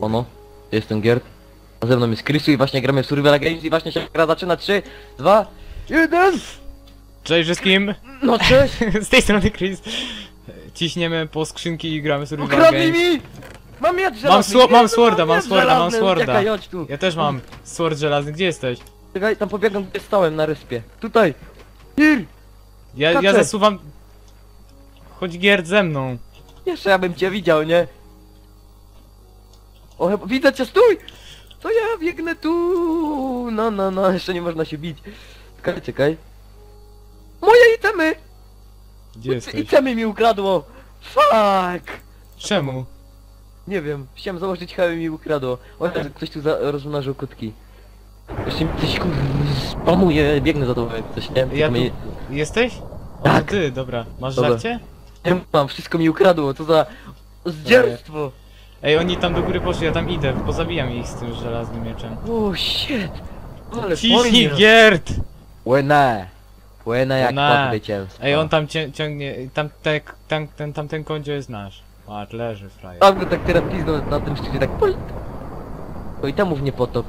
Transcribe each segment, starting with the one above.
ono, jestem Gerd. A ze mną jest Krysu i właśnie gramy w Survival Games i właśnie się gra zaczyna 3, 2, 1! Cześć wszystkim! No cześć! Z tej strony Chris. Ciśniemy po skrzynki i gramy Survival Ukradli Games. mi! Mam miecz żelazny! swo- mam sworda, mam miecz sworda, mam żelazny. sworda. Uciekaj, chodź tu. Ja też mam sword żelazny, gdzie jesteś? Czekaj, tam pobiegam, gdzie stałem na respie. Tutaj! Hier! Ja, ja zasuwam... Chodź Gierd ze mną. Jeszcze ja bym cię widział, nie? O, chyba, widzę cię, stój! To ja biegnę tu! No, no, no, jeszcze nie można się bić. Czekaj, czekaj. Moje itemy! Gdzie jesteś? Itemy mi ukradło! Fuck! Czemu? Nie wiem, chciałem założyć hełm i mi ukradło. O, Jezu, ktoś tu za- rozmnożył kutki. Jeszcze mi coś kur... spamuje, biegnę za tobą jak coś, nie? Ja Tylko tu... mnie- Jesteś? O, Tak. ty, dobra. Masz Dobra. żarcie? Nie mam, wszystko mi ukradło, co za... Zdzierstwo! Ej, oni tam do góry poszli, ja tam idę, pozabijam ich z tym żelaznym mieczem. O, shit! Ale Ciśnij. Gierd! Płynę! Płynę jak pot zwycięstwa. Ej, on tam cię, ciągnie... Tam, te, tam, ten, tamten kondzio jest nasz. Patrz, leży frajer. Tam go tak teraz piznął na tym szczycie, tak pol... No i tam mów nie potop.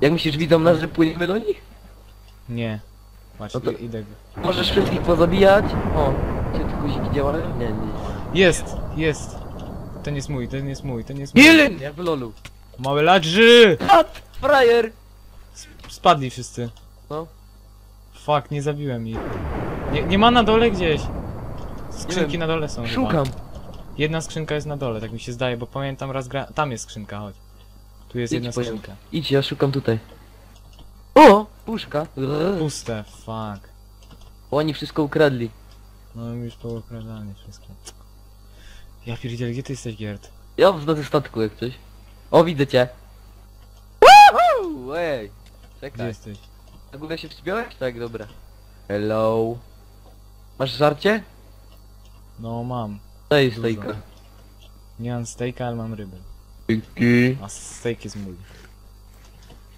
Jak myślisz, widzą nas, że płyniemy do nich? Nie. Patrz, No to- idę. Możesz wszystkich pozabijać? O, czy tu guziki działają? Nie, nie. Jest, jest. Ten jest mój, ten jest mój, ten jest mój. Ile? Jak w lolu. Mały ladży! Pat! Frajer! Spadli wszyscy. No. Fuck, nie zabiłem ich. Nie, nie ma na dole gdzieś. Skrzynki na dole są chyba. Szukam. Jedna skrzynka jest na dole, tak mi się zdaje, bo pamiętam raz gra... Tam jest skrzynka, chodź. Tu jest Idź jedna po nią. skrzynka. Idź, ja szukam tutaj. O! Puszka. Puste, fuck. Oni wszystko ukradli. No już po ukradanie wszystko. Ja pierdzielę, gdzie ty jesteś, Gierd? Ja wznoszę statku jak coś. O, widzę cię. Woohoo! Ej! Gdzie Czekaj. jesteś? Na górę się wspiąłeś? Tak, dobra. Hello. Masz żarcie? No mam. Daj Dużo. stejka. Nie mam steaka, ale mam rybę. Dzięki. A steak jest mój.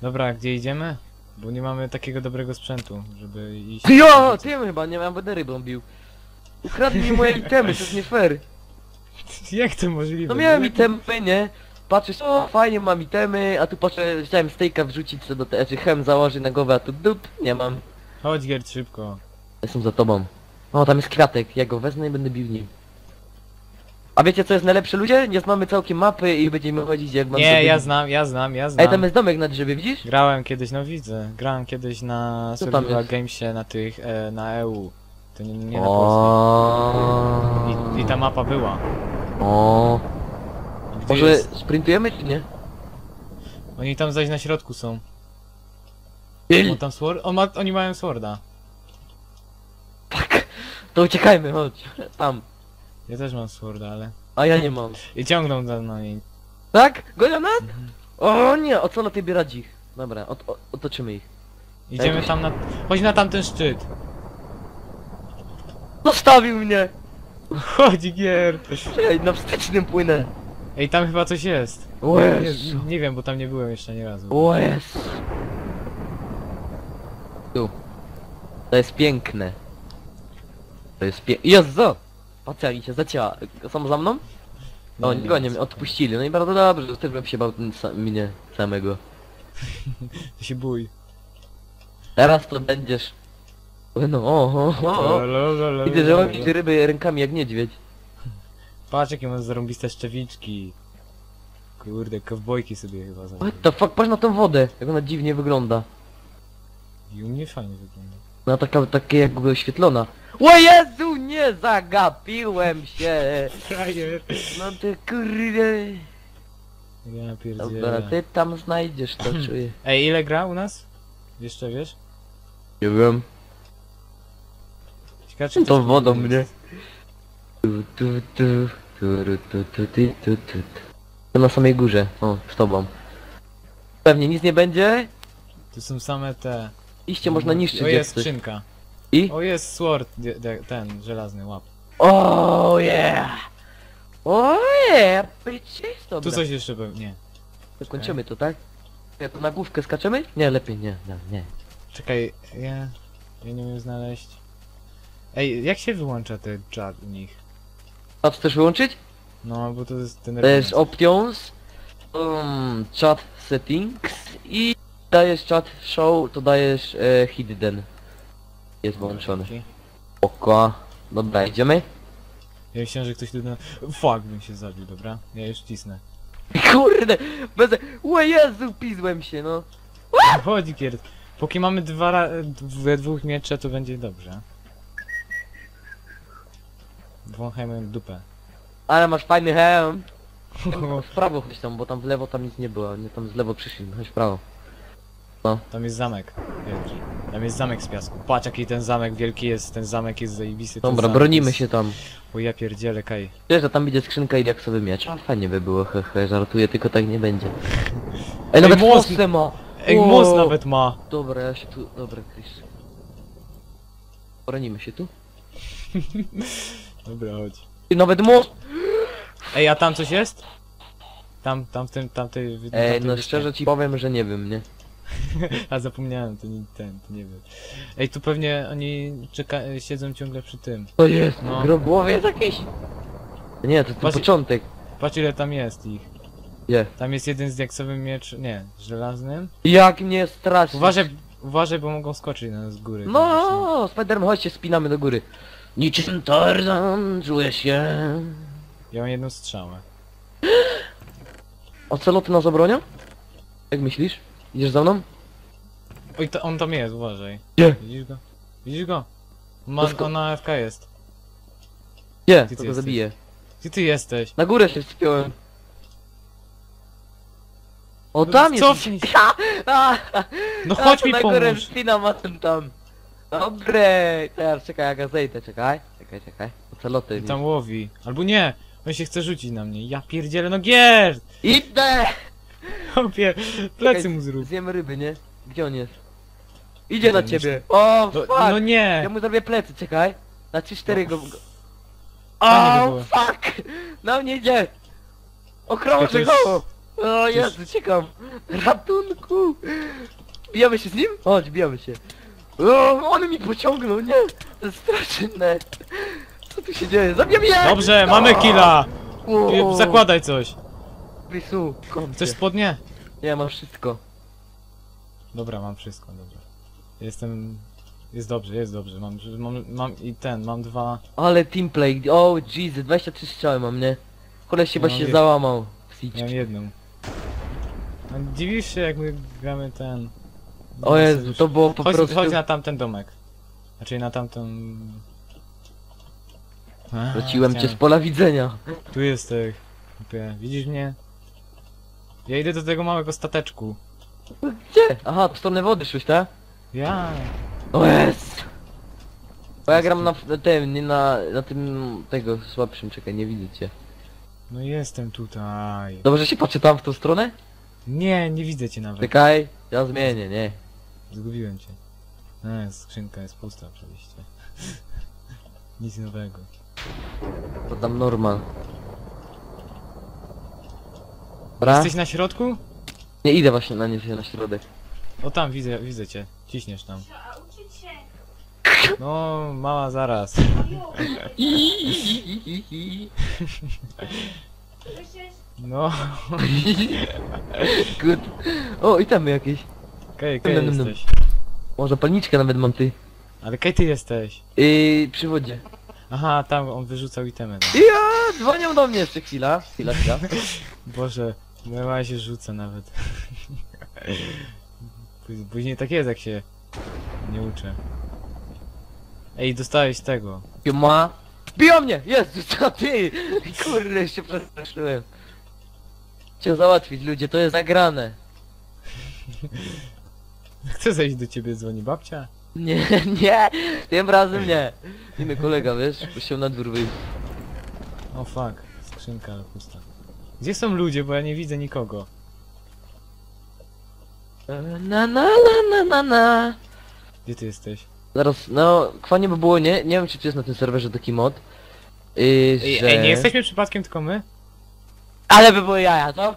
Dobra, gdzie idziemy? Bo nie mamy takiego dobrego sprzętu, żeby iść... Jo, ty chyba nie mam, będę rybą bił. Ukradli mi moje itemy, to jest nie fair. Jak to możliwe? No miałem itemy, nie? Patrzysz, o fajnie mam itemy, a tu patrzę, chciałem stejka wrzucić co do te, czy hem założy na głowę, a tu dup, nie mam. Chodź Gerd, szybko. Jestem za tobą. O, tam jest kwiatek, ja go wezmę i będę bił nim. A wiecie co jest najlepsze ludzie? Nie znamy całkiem mapy i będziemy chodzić jak mam Nie, sobie- ja znam, ja znam, ja Ej, znam. tam jest domek na drzewie, widzisz? Grałem kiedyś, no widzę, grałem kiedyś na Co tam Survival jest? Gamesie, na tych, e, na EU. To nie, nie na Polsce. O. I, I ta mapa była. O. Gdzie Może jest? sprintujemy czy nie? Oni tam zaś na środku są. On tam sword? On ma, oni mają sworda. Tak. To uciekajmy, chodź. Tam. Ja też mam sworda, ale... A ja nie mam. I ciągną za mną i... Tak? Gonią nas? O nie, o co lepiej bierać ich? Dobra, ot o otoczymy ich. Idziemy Jakoś- tam na... Chodź na tamten szczyt. Zostawił mnie! Chodź gier. Czekaj, na wstecznym płynę. Ej, tam chyba coś jest. O Nie, Jezu. nie wiem, bo tam nie byłem jeszcze ani razu. O Jezu. Tu. To jest piękne. To jest piękne. Jezu! Patrz jak mi się zacięła. Są za mną? O, nie mnie, odpuścili. No i bardzo dobrze, też bym się bał ten sam, mnie samego. Ty się bój. Teraz to będziesz... No, o, o, o, o. Widzę, że łowisz ryby rękami jak niedźwiedź. Patrz jakie mam zarąbiste szczewiczki. Kurde, kowbojki sobie chyba zrobię. What the fuck, patrz na tą wodę, jak ona dziwnie wygląda. I u mnie fajnie wygląda. No taka, takie jakby oświetlona. O Jezu, nie zagapiłem się! Frajer. No ty kurde. Ja Dobra, pierdzielę. ty tam znajdziesz to, czuję. Ej, ile gra u nas? Jeszcze wiesz? Nie wiem. Ciekawe czy To coś wodą tu mnie. Tu, tu, tu, tu, ru, tu, tu, tu, tu, tu. To na samej górze, o, z tobą. Pewnie nic nie będzie. Tu są same te... Iście można niszczyć O jak jest coś. skrzynka. I? O jest sword, de- de- ten, żelazny łap. O yeah! O yeah! Bitches! Dobra. Tu coś jeszcze pewnie. To kończymy to, tak? Ja to na główkę skaczemy? Nie, lepiej nie, nie, nie. Czekaj, ja... Ja nie umiem znaleźć... Ej, jak się wyłącza te jar u nich? A chcesz wyłączyć? No, bo to jest ten Dajesz options, um, chat settings i dajesz chat show, to dajesz e, hidden. Jest włączony. Oko. Dobra, idziemy? Ja myślałem, że ktoś tu na... Fuck, bym się zabił, dobra? Ja już cisnę. Kurde, bez... O Jezu, pizłem się, no. Chodzi kiert. Póki mamy dwa ra... we dwóch miecze, to będzie dobrze. Wąchajmy dupę. Ale masz fajny hełm. W prawo chodź tam, bo tam w lewo tam nic nie było, nie tam z lewo przyszli, chodź w prawo. Tam jest zamek wielki. Tam jest zamek z piasku. Patrz jaki ten zamek wielki jest, ten zamek jest zajebisty. ten Dobra, zamek bronimy jest... się tam. O ja pierdzielę, kaj. Wiesz, że tam będzie skrzynka i diaksowy miecz. A fajnie by było, hehe, żartuję, tylko tak nie będzie. Ej, nawet most- ma! Ej, Wow. most nawet ma! Dobra, ja się tu... Dobra, Chris. Bronimy się tu? Dobra, chodź. I nawet most! Ej, a tam coś jest? Tam, tam w tym, tamtej... w- Ej, tamtej no wyspie. szczerze ci powiem, że nie wiem, nie? A zapomniałem, to nie ten, to nie wiem. Ej, tu pewnie oni czeka... siedzą ciągle przy tym. To jest, No. grobowiec jakiś? Nie, to ten Właśnie- początek. Patrz ile tam jest ich. Nie. Tam jest jeden z diaksowym miecz... nie, z żelaznym. Jak mnie strasznie. Uważaj, uważaj, bo mogą skoczyć na nas z góry. No, Spiderman, chodźcie, spinamy do góry. Niczym Tarzan, czuję się. Ja mam jedną strzałę. Oceloty nas obronią? Jak myślisz? Idziesz za mną? Oj, to on tam jest, uważaj. Gdzie? Widzisz go? Widzisz go? Ma, To sko- on na AFK jest. Gdzie? Gdzie ty To go jesteś? zabiję. Gdzie ty jesteś? Na górę się wspiąłem. O, No, tam jest! cofnij się. A, No chodź mi na górę pomóż! wspinam, a ten tam. Dobre! Teraz czekaj, jak ja zejdę, czekaj. Czekaj, czekaj. Oceloty. I tam łowi. Albo nie! On się chce rzucić na mnie. Ja pierdzielę, no gier! Idę! Chłopie, plecy mu zrób. Zjem ryby, nie? Gdzie on jest? Idzie na ciebie! O, No, fuck! no Ja nie! mu zrobię plecy, czekaj. Na 3-4 go... go- Fajnie by O, było. fuck! Na mnie idzie! To Okrążę go! O Jezu, ciekam! Ratunku! Bijamy się z nim? Chodź, bijamy się. O, on mi pociągnął, nie! To jest straszne! Co tu się dzieje? Zabijam je! Dobrze, mamy killa! O, Zakładaj coś! Krysu, kocham Chcesz spodnie? Nie, mam wszystko. Dobra, mam wszystko, dobra. Jestem... Jest dobrze, jest dobrze. Mam, mam, mam i ten, mam dwa... Ale teamplay, o Jesus, 23 strzały mam, nie? Koleś się Ja mam właśnie wiesz- załamał. Miałem jedną. No, dziwisz się jak my gramy ten... O Jezu, to było po chodź, prostu... chodź na tamten domek. Znaczy na tamtą... A, Wróciłem cię z pola widzenia. Tu jesteś. Widzisz mnie? Ja idę do tego małego stateczku. Gdzie? Aha, w stronę wody szłeś, tak? Ja. O jest! Bo ja gram na na tym, nie na, na tym tego słabszym, czekaj, nie widzę cię. No jestem tutaj. Dobrze się patrzę tam w tą stronę? Nie, nie widzę cię nawet. Czekaj, ja zmienię, nie. Zgubiłem cię. No, skrzynka jest pusta oczywiście. Nic nowego. To tam normal. Dobra? Jesteś na środku? Nie idę właśnie na nie na środek. O tam widzę, widzę cię. Ciśniesz tam. No, mała zaraz. No, Good. O, i tam jakieś. Num, num. jesteś. Może palniczkę nawet mam ty. Ale Kaj ty jesteś. Yy, przy wodzie. Aha, tam on wyrzucał itemy. Ja, dzwonią do mnie jeszcze chwila. Chwila, chwila. Boże, moja mała się rzuca nawet. Później- Później tak jest jak się nie uczę. Ej, dostałeś tego. Ma. Biją mnie! Jezu, co ty? Kurde, się przestraszyłem. Chciał załatwić ludzie, to jest nagrane. Chcę zejść do ciebie, dzwoni babcia. Nie, nie, tym razem nie. Inny kolega, wiesz, musiał na dwór wyjść. O fuck, skrzynka ale pusta. Gdzie są ludzie, bo ja nie widzę nikogo. Na na na na na na. Gdzie ty jesteś? Zaraz, no, fajnie by było, nie? Nie wiem, czy tu jest na tym serwerze taki mod. Yy, Ej, że... ej, nie jesteśmy przypadkiem tylko my? Ale by było jaja, co?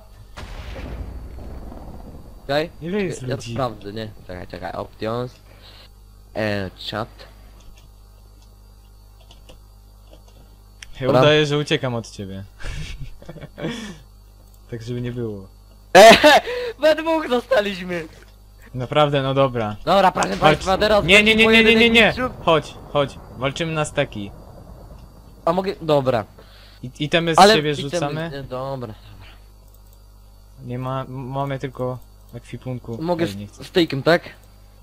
Czekaj. Ile jest Ja ludzi? sprawdzę, nie? Czekaj, czekaj, options. E, chat. Ja Dobra. udaję, że uciekam od ciebie. tak żeby nie było. Eee, we dwóch zostaliśmy. Naprawdę, no dobra. Dobra, proszę państwa, teraz... Nie, nie, nie, nie, nie, nie, nie! Chodź, chodź. Walczymy na steki. A mogę... Dobra. I, itemy z Ale... siebie i ten- rzucamy. nie, Dobra. Nie ma... mamy tylko ekwipunku. Mogę Ej, nie chcę. z steakiem, tak?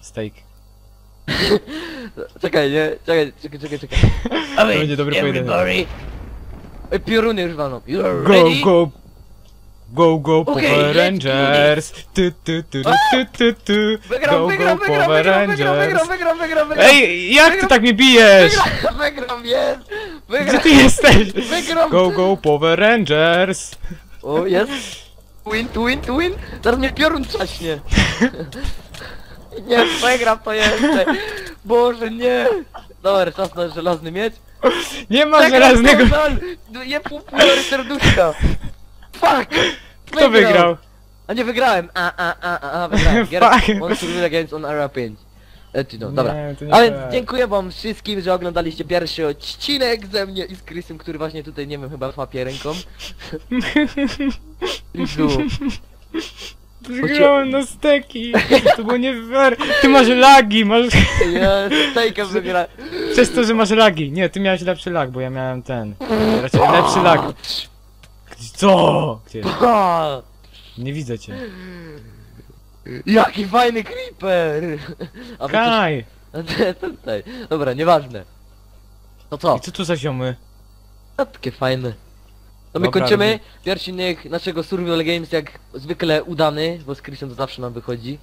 Steak. Czekaj, nie? Czekaj, czekaj, czekaj, czekaj. To będzie dobry pojedynek. everybody. Ej, Pioruny już walną. You're Go, ready? go! Go, go, Okej, Power let's Rangers! Ty, ty, ty, ty, ty, ty. Wygram, Go, wygram, go, wygram, Power wygram, wygram, Rangers! wygram, wygram, wygram, wygram. Ej, jak ty tak mnie bijesz? Wygram, wygram, jest! Gdzie Wygram, ty jesteś? wygram! Go, go, Power Rangers! O, jest! Win, win, win! Zaraz mnie piorun trzaśnie! Nie, przegram to jeszcze! Boże, nie! Dobra, czas na żelazny miecz. Nie ma Przegram żelaznego... żal! Nie pół pół serduszka! Fuck! Kto wygrał? A nie wygrałem! A, a, a, a, a wygrałem. Fuck. on survival against on area 5. E, czy no, dobra. Nie, to nie A więc fair. dziękuję wam wszystkim, że oglądaliście pierwszy odcinek ze mnie i z Chrisem, który właśnie tutaj, nie wiem, chyba łapie ręką. Chrisu, Wygrałem na steki! To było nie fair! Ty masz lagi, masz... jest, stejkę wygra. Przez to, że masz lagi. Nie, ty miałeś lepszy lag, bo ja miałem ten. Raczej lepszy lag. Co? Gdzie? Nie widzę cię. Jaki fajny creeper! A wy. Kaj! Tutaj. Dobra, nieważne. To co? I co tu za ziomy? A, takie fajne. To my Dobra, kończymy. Pierwszy odcinek naszego Survival Games jak zwykle udany, bo z Chrisem to zawsze nam wychodzi.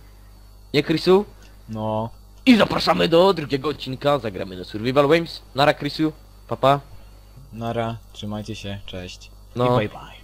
Nie Chrisu? No. I zapraszamy do drugiego odcinka, zagramy na Survival Games. Nara Chrisu, papa. Nara, trzymajcie się, cześć. No. I bye bye.